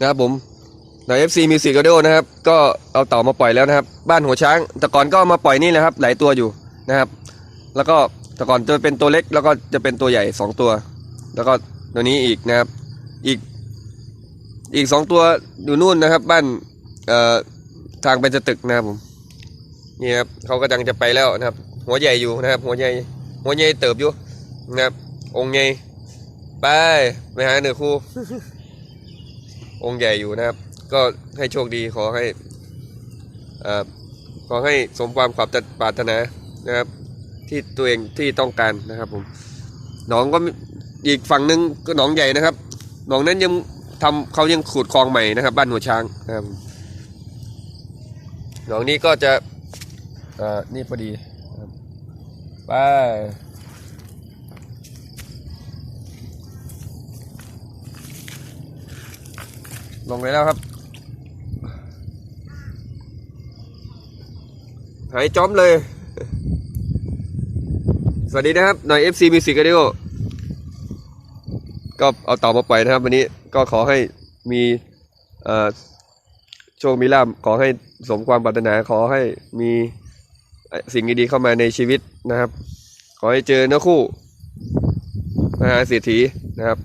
นะครับผมใน FC Music Radio นะครับ ก็เอาเต่ามาปล่อยแล้วนะครับ บ้านหัวช้าง แต่ก่อนก็มาปล่อยนี่แหละครับ หลายตัวอยู่นะครับ แล้วก็แต่ก่อนจะเป็นตัวเล็กแล้วก็จะเป็นตัวใหญ่สองตัว แล้วก็ตัวนี้อีกนะครับ อีกอีกสองตัวอยู่นู่นนะครับ บ้านเอ่อทางไปจะตึกนะครับผมนี่ครับเขาก็ดังจะไปแล้วนะครับ หัวใหญ่อยู่นะครับ หัวใหญ่หัวใหญ่เติบอยู่นะครับ องค์ใหญ่ไปไปหาเนื้อคู่ องค์ใหญ่อยู่นะครับ ก็ให้โชคดีขอให้อ่อขอให้สมความความปรารถนานะครับ ที่ตัวเองที่ต้องการนะครับผมหนองก็อีกฝั่งหนึงก็หนองใหญ่นะครับ หนองนั้นยังทำเขายังขุดคลองใหม่นะครับ บ้านหัวช้างนะครับหนองนี้ก็จะอ่อนี่พอดีไป ลงไปแล้วครับ หายจ้อมเลย สวัสดีนะครับหน่อย FC Music Radio ก็เอาเต่ามาปล่อยนะครับ วันนี้ก็ขอให้มีเอ่อโชคมีลาภขอให้สมความปรารถนาขอให้มีเอ่อสิ่งดีๆเข้ามาในชีวิตนะครับ ขอให้เจอเนื้อคู่มหาเศรษฐีนะครับ